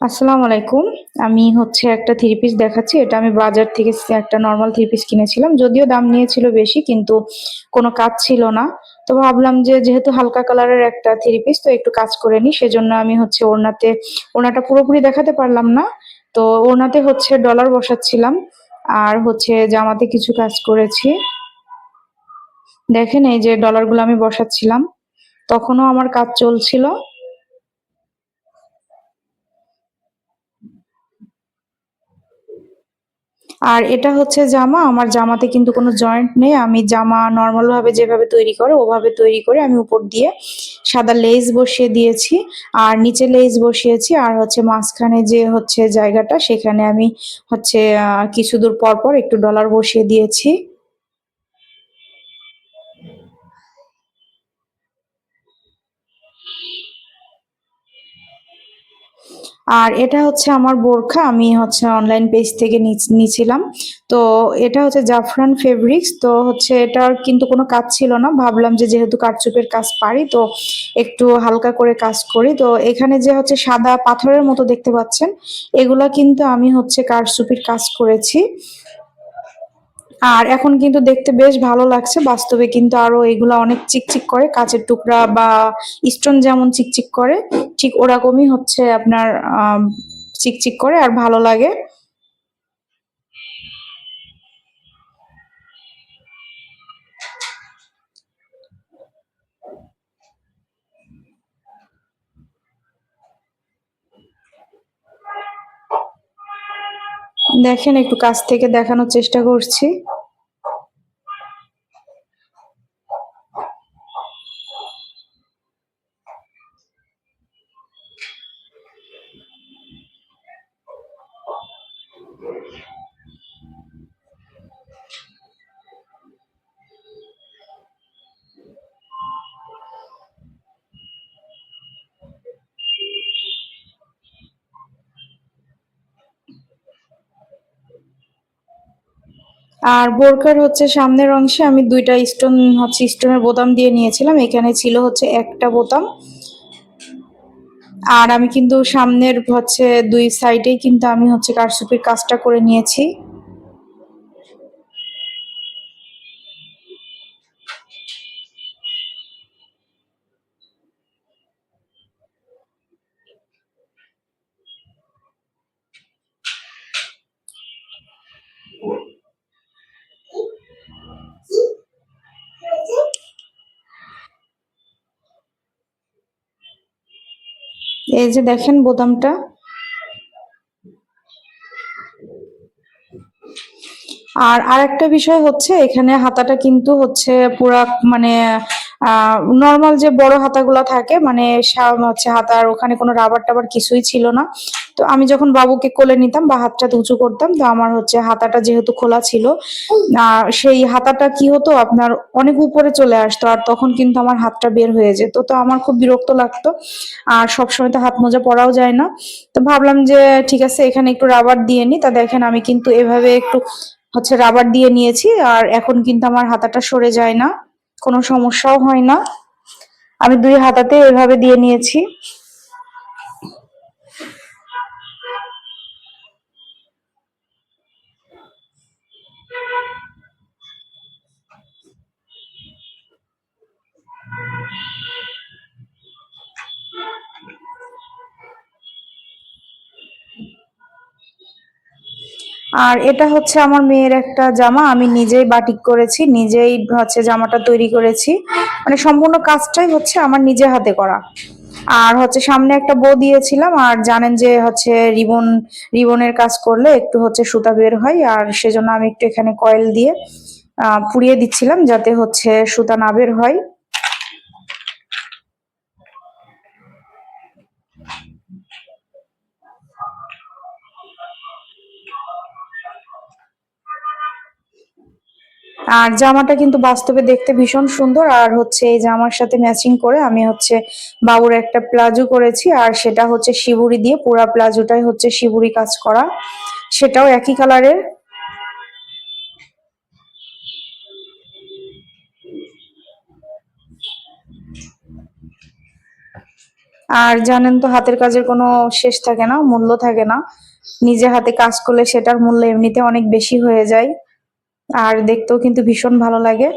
আসসালামু আলাইকুম। আমি হচ্ছে একটা থ্রি পিস দেখাচ্ছি। এটা আমি বাজার থেকে একটা নর্মাল থ্রি পিস কিনেছিলাম। যদিও দাম নিয়েছিল বেশি, কিন্তু কোনো কাজ ছিল না। তো ভাবলাম যে যেহেতু হালকা কালারের একটা থ্রি পিস তো একটু কাজ করে নিই। সেজন্য আমি হচ্ছে ওড়নাতে, ওড়নাটা পুরোপুরি দেখাতে পারলাম না। তো ওড়নাতে হচ্ছে ডলার বসাচ্ছিলাম। আর হচ্ছে জামাতে কিছু কাজ করেছি। দেখেন এই যে ডলারগুলো আমি বসাচ্ছিলাম। তখনও আমার কাজ চলছিল। আর এটা হচ্ছে জামা। আমার জামাতে কিন্তু কোনো জয়েন্ট নেই। আমি জামা নর্মালভাবে যেভাবে তৈরি করে ওভাবে তৈরি করে আমি উপর দিয়ে সাদা লেস বসিয়ে দিয়েছি। আর নিচে লেস বসিয়েছি। আর হচ্ছে মাঝখানে যে হচ্ছে জায়গাটা সেখানে আমি হচ্ছে কিছু দূর পর, পর একটু ডলার বসিয়ে দিয়েছি। আর এটা হচ্ছে আমার বোরখা। আমি হচ্ছে অনলাইন পেজ থেকে নিয়েছিলাম। তো এটা হচ্ছে জাফরান ফেব্রিক্স। তো হচ্ছে এটার কিন্তু কোনো কাজ ছিল না। ভাবলাম যে যেহেতু কারচুপের কাজ পারি তো একটু হালকা করে কাজ করি। তো এখানে যে হচ্ছে সাদা পাথরের মতো দেখতে পাচ্ছেন, এগুলা কিন্তু আমি হচ্ছে কারচুপির কাজ করেছি। আর এখন কিন্তু দেখতে বেশ ভালো লাগছে। বাস্তবে কিন্তু আরও এগুলো অনেক চিকচিক করে। কাঁচের টুকরা বা স্টোন যেমন চিকচিক করে, ঠিক ওরকমই হচ্ছে আপনার চিকচিক করে আর ভালো লাগে। দেখেন একটু কাছ থেকে দেখানোর চেষ্টা করছি। আর বোরকার হচ্ছে সামনের অংশে আমি দুইটা স্টোন হচ্ছে স্টোনের বোতাম দিয়ে নিয়েছিলাম। এখানে ছিল হচ্ছে একটা বোতাম। আর আমি কিন্তু সামনের হচ্ছে দুই সাইডেই কিন্তু আমি হচ্ছে কারসুপির কাজটা করে নিয়েছি। এই যে দেখেন বোতামটা। আর আরেকটা বিষয় হচ্ছে এখানে হাতাটা কিন্তু হচ্ছে পুরা মানে নরমাল যে বড় হাতাগুলো থাকে মানে হচ্ছে হাতার ওখানে কোনো রাবার-টাবার কিছুই ছিল না। তো আমি যখন বাবুকে কোলে নিতাম বা হাতটা উঁচু করতাম তো আমার হচ্ছে হাতাটা যেহেতু খোলা ছিল, সেই হাতাটা কি হতো আপনার অনেক উপরে চলে আসতো। আর তখন কিন্তু আমার হাতটা বের হয়ে যেত। তো আমার খুব বিরক্ত লাগতো। আর সবসময় তো হাত মোজা পরাও যায় না। তো ভাবলাম যে ঠিক আছে এখানে একটু রাবার দিয়ে নি তা দেখেন আমি কিন্তু এভাবে একটু হচ্ছে রাবার দিয়ে নিয়েছি। আর এখন কিন্তু আমার হাতাটা সরে যায় না। কোনো সমস্যাও হয় না। আমি দুই হাতাতে এভাবে দিয়ে নিয়েছি। আর এটা হচ্ছে আমার মেয়ের একটা জামা। আমি নিজেই বাটিক করেছি। নিজেই হচ্ছে জামাটা তৈরি করেছি। মানে সম্পূর্ণ কাজটাই হচ্ছে আমার নিজে হাতে করা। আর হচ্ছে সামনে একটা বো দিয়েছিলাম। আর জানেন যে হচ্ছে রিবন, রিবনের কাজ করলে একটু হচ্ছে সুতা বের হয়। আর সেজন্য আমি একটু এখানে কয়েল দিয়ে পুড়িয়ে দিচ্ছিলাম যাতে হচ্ছে সুতা না বের হয়। আর জামাটা কিন্তু বাস্তবে দেখতে ভীষণ সুন্দর। আর হচ্ছে এই জামার সাথে ম্যাচিং করে আমি হচ্ছে বাবুর একটা প্লাজো করেছি। আর সেটা হচ্ছে শিবুরি দিয়ে, পুরা প্লাজোটাই হচ্ছে শিবুরি কাজ করা। সেটাও একই কালারের। আর জানেন তো হাতের কাজের কোনো শেষ থাকে না, মূল্য থাকে না নিজে হাতে কাজ করলে সেটার মূল্য এমনিতে অনেক বেশি হয়ে যায় আর দেখতেও কিন্তু ভীষণ ভালো লাগে।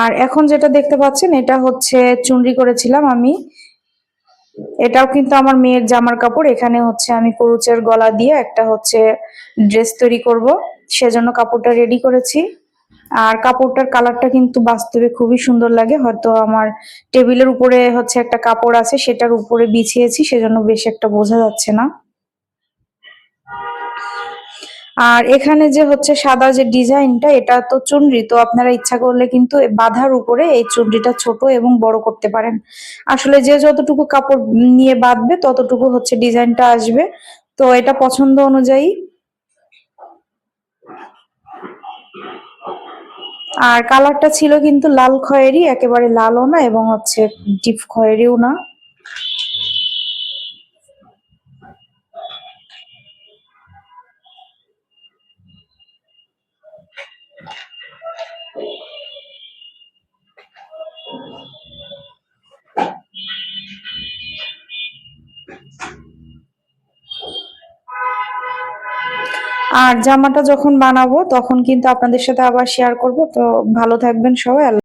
আর এখন যেটা দেখতে পাচ্ছেন, এটা হচ্ছে চুনরি করেছিলাম আমি। এটাও কিন্তু আমার মেয়ের জামার কাপড়। এখানে হচ্ছে আমি কুরুচের গলা দিয়ে একটা হচ্ছে ড্রেস তৈরি করব। সেজন্য কাপড়টা রেডি করেছি। আর কাপড়টার কালারটা কিন্তু বাস্তবে খুবই সুন্দর লাগে। হয়তো আমার টেবিলের উপরে হচ্ছে একটা কাপড় আছে, সেটার উপরে বিছিয়েছি, সেজন্য বেশ একটা বোঝা যাচ্ছে না। আর এখানে যে হচ্ছে সাদা যে ডিজাইনটা, এটা তো চুনরি, তো আপনারা ইচ্ছা করলে কিন্তু বাঁধার উপরে এই চুনরিটা ছোট এবং বড় করতে পারেন। আসলে যে যতটুকু কাপড় নিয়ে বাঁধবে, ততটুকু হচ্ছে ডিজাইনটা আসবে। তো এটা পছন্দ অনুযায়ী। আর কালারটা ছিল কিন্তু লাল খয়েরি, একেবারে লালও না এবং হচ্ছে ডিপ খয়েরিও না। আর জামাটা যখন বানাবো, তখন কিন্তু আপনাদের সাথে আবার শেয়ার করব। তো ভালো থাকবেন সবাই